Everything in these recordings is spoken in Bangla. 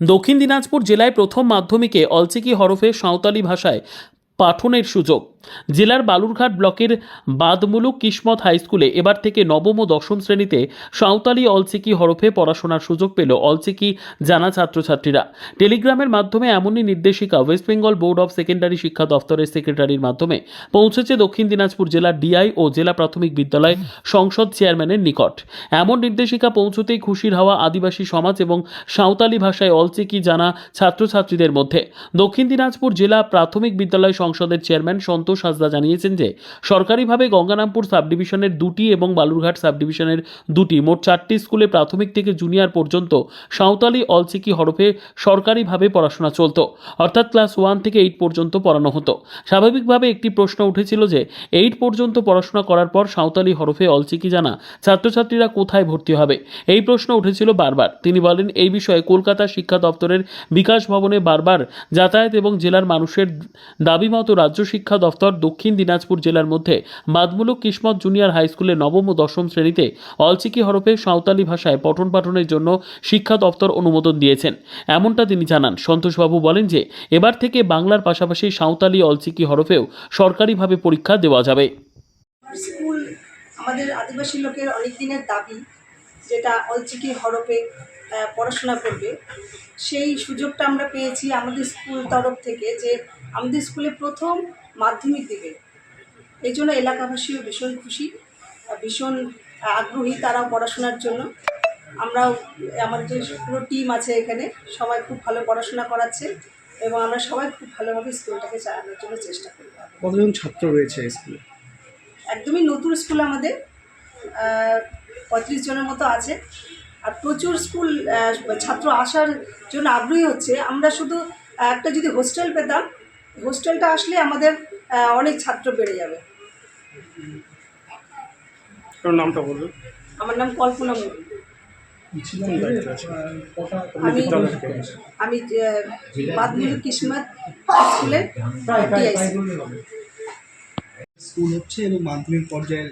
দক্ষিণ দিনাজপুর জেলায় প্রথম মাধ্যমিকে অলচিকি হরফে সাঁওতালি ভাষায় পাঠনের সুযোগ। জেলার বালুরঘাট ব্লকের বাদমুলুক কিসমত হাইস্কুলে এবার থেকে নবম ও দশম শ্রেণীতে সাঁওতালি অলচিকি হরফে পড়াশোনার সুযোগ পেল অলচিকি জানা ছাত্রছাত্রীরা। টেলিগ্রামের মাধ্যমে এমনই নির্দেশিকা West Bengal board of secondary শিক্ষা দফতরের সেক্রেটারির মাধ্যমে পৌঁছেছে দক্ষিণ দিনাজপুর জেলার ডিআই ও জেলা প্রাথমিক বিদ্যালয় সংসদ চেয়ারম্যানের নিকট। এমন নির্দেশিকা পৌঁছতেই খুশির হাওয়া আদিবাসী সমাজ এবং সাঁওতালি ভাষায় অলচিকি জানা ছাত্রছাত্রীদের মধ্যে। দক্ষিণ দিনাজপুর জেলা প্রাথমিক বিদ্যালয় সংসদের চেয়ারম্যান সন্তোষ হাসদা জানিয়েছেন যে, সরকারিভাবে গঙ্গারামপুর সাব ডিভিশনের দুটি এবং বালুরঘাট সাব ডিভিশনের দুটি, মোট চারটি স্কুলে প্রাথমিক থেকে জুনিয়র পর্যন্ত সাঁওতালি অলচিকি হরফে সরকারিভাবে পড়াশোনা চলতো। অর্থাৎ ক্লাস ওয়ান থেকে এইট পর্যন্ত পড়ানো হতো। স্বাভাবিকভাবে একটি প্রশ্ন উঠেছিল যে, এইট পর্যন্ত পড়াশোনা করার পর সাঁওতালি হরফে অলচিকি জানা ছাত্রছাত্রীরা কোথায় ভর্তি হবে? এই প্রশ্ন উঠেছিল বারবার। তিনি বলেন, এই বিষয়ে কলকাতা শিক্ষা দপ্তরের বিকাশ ভবনে বারবার যাতায়াত এবং জেলার মানুষের দাবি মতো রাজ্য শিক্ষা দপ্তর দক্ষিণ দিনাজপুর জেলার মধ্যে বাদমূলক কিসমত জুনিয়র হাই স্কুলে নবম ও দশম শ্রেণীতে অলচিকি হরফে সাঁওতালি ভাষায় পঠন পাঠনের জন্য শিক্ষা দপ্তর অনুমোদন দিয়েছেন। এমনটা তিনি জানান। সন্তোষবাবু বলেন যে, এবার থেকে বাংলার পাশাপাশি সাঁওতালি অলচিকি হরফেও সরকারিভাবে পরীক্ষা দেওয়া যাবে। স্কুল আমাদের আদিবাসী লোকের অনেক দিনের দাবি যেটা অলচিকি হরপে পড়াশোনা করবে। সেই সুযোগটা আমরা পেয়েছি আমাদের স্কুল তরফ থেকে যে, আমাদের স্কুলে প্রথম মাধ্যমিক দেবে। এই জন্য এলাকাবাসীও ভীষণ খুশি ভীষণ আগ্রহী তারাও পড়াশোনার জন্য। আমরাও আমাদের যে পুরো টিম আছে এখানে সবাই খুব ভালো পড়াশোনা করাচ্ছে এবং আমরা সবাই খুব ভালোভাবে স্কুলটাকে চালানোর জন্য চেষ্টা করি কতজন ছাত্র রয়েছে স্কুলে? একদমই নতুন স্কুল আমাদের পঁয়ত্রিশ জনের মতো আছে। আর প্রচুর স্কুল ছাত্র আসার জন্য আগ্রহী হচ্ছে। আমরা শুধু একটা যদি হোস্টেল পেতাম হোস্টেলটা আসলে আমাদের অনেক ছাত্র বেড়ে যাবে। নামটা বলবেন? আমার নাম কল্পনা মুর্মু আপনি আমি আমি বাদমুল কিসমত টিআইসি স্কুল। হচ্ছে এবং মাধ্যমিক পর্যায়ের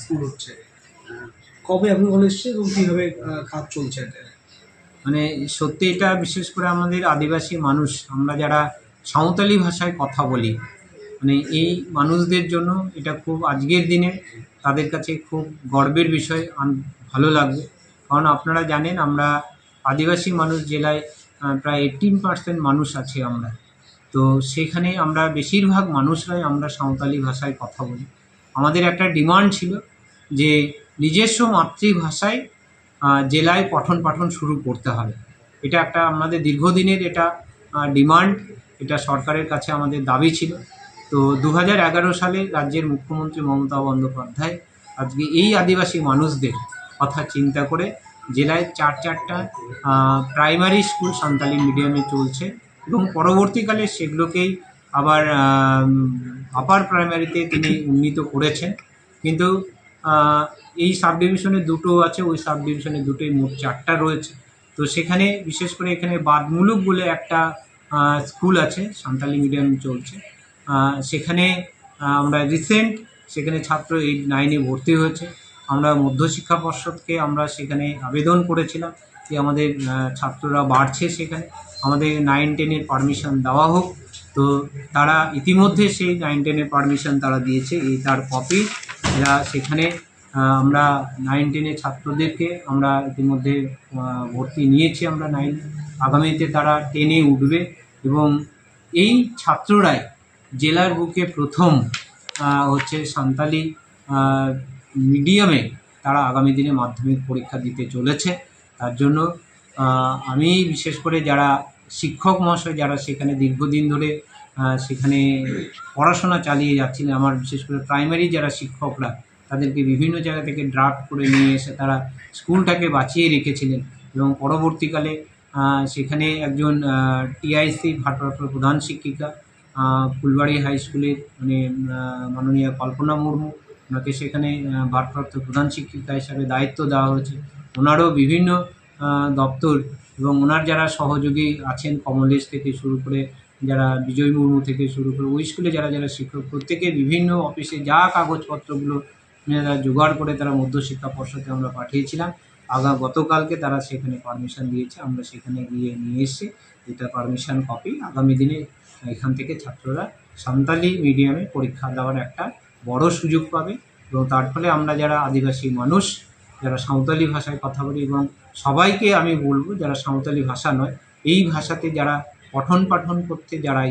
স্কুল হচ্ছে। কবে অ্যাপ্রুভাল এসছে এবং কীভাবে কাজ চলছে মানে সত্যি এটা বিশেষ করে আমাদের আদিবাসী মানুষ আমরা যারা সাঁওতালি ভাষায় কথা বলি। মানে এই মানুষদের জন্য এটা খুব আজকের দিনে তাদের কাছে খুব গর্বের বিষয় ভালো লাগবে। কারণ আপনারা জানেন আমরা আদিবাসী মানুষ জেলায় প্রায় এইটিন পার্সেন্ট মানুষ আছে আমরা। তো সেখানে আমরা বেশিরভাগ মানুষরাই আমরা সাঁওতালি ভাষায় কথা বলি। আমাদের একটা ডিমান্ড ছিল যে নিজস্ব মাতৃভাষায় জেলায় পঠন পাঠন শুরু করতে হবে। এটা একটা আমাদের দীর্ঘদিনের এটা ডিমান্ড। এটা সরকারের কাছে আমাদের দাবি ছিল। তো দু হাজার এগারো সালে রাজ্যের মুখ্যমন্ত্রী মমতা বন্দ্যোপাধ্যায় আজকে এই আদিবাসী মানুষদের কথা চিন্তা করে জেলায় চার চারটা প্রাইমারি স্কুল সান্তালি মিডিয়ামে চলছে এবং পরবর্তীকালে সেগুলোকেই আবার আপার প্রাইমারিতে তিনি উন্নীত করেছেন। কিন্তু এই সাব ডিভিশনে দুটো আছে, ওই সাব ডিভিশনে দুটোই মোট চারটা রয়েছে। তো সেখানে বিশেষ করে এখানে বাদমুলুক বলে একটা স্কুল আছে, সান্তালি মিডিয়াম চলছে। সেখানে আমরা রিসেন্ট সেখানে ছাত্র এইট নাইনে ভর্তি হয়েছে। আমরা মধ্যশিক্ষা পর্ষদকে আমরা সেখানে আবেদন করেছিলাম যে আমাদের ছাত্ররা বাড়ছে সেখানে। আমাদের নাইন টেনের পারমিশন দেওয়া হোক। তো তারা ইতিমধ্যে সেই নাইন টেনের পারমিশন তারা দিয়েছে, এই তার কপি এরা সেখানে আমরা নাইন টেনের ছাত্রদেরকে আমরা ইতিমধ্যে ভর্তি নিয়েছি আমরা নাইন আগামীতে তারা টেনে উঠবে এবং এই ছাত্ররাই জেলার বুকে প্রথম হচ্ছে সান্তালি মিডিয়ামে তারা আগামী দিনে মাধ্যমিক পরীক্ষা দিতে চলেছে। তার জন্য আমি বিশেষ করে যারা শিক্ষক মহাশয় যারা সেখানে দীর্ঘদিন ধরে সেখানে পড়াশোনা চালিয়ে যাচ্ছিলেন, আমার বিশেষ করে প্রাইমারি যারা শিক্ষকরা তাদেরকে বিভিন্ন জায়গা থেকে ড্রাফট করে নিয়ে এসে তারা স্কুলটাকে বাঁচিয়ে রেখেছিলেন এবং পরবর্তীকালে সেখানে একজন টিআইসি ভারপ্রাপ্ত প্রধান শিক্ষিকা ফুলবাড়ি হাই স্কুলের মানে মাননীয় কল্পনা মুর্মু, ওনাকে সেখানে ভারপ্রাপ্ত প্রধান শিক্ষিকা হিসাবে দায়িত্ব দেওয়া হয়েছে। ওনারও বিভিন্ন দপ্তর এবং ওনার যারা সহযোগী আছেন কমলেশ থেকে শুরু করে, যারা বিজয় মুর্মু থেকে শুরু করে, ওই স্কুলে যারা যারা শিক্ষক প্রত্যেকে বিভিন্ন অফিসে যা কাগজপত্রগুলো এনারা জোগাড় করে তারা মধ্যশিক্ষা পর্ষদে আমরা পাঠিয়েছিলাম। আগা গতকালকে তারা সেখানে পারমিশন দিয়েছে, আমরা সেখানে গিয়ে নিয়ে এসে এটা পারমিশন কপি আগামী দিনে এখান থেকে ছাত্ররা সান্তালি মিডিয়ামে পরীক্ষা দেওয়ার একটা বড় সুযোগ পাবে এবং তার ফলে আমরা যারা আদিবাসী মানুষ, যারা সাঁওতালি ভাষায় কথা বলি এবং সবাইকে আমি বলব, যারা সাঁওতালি ভাষা নয়, এই ভাষাতে যারা পঠন পাঠন করতে যারা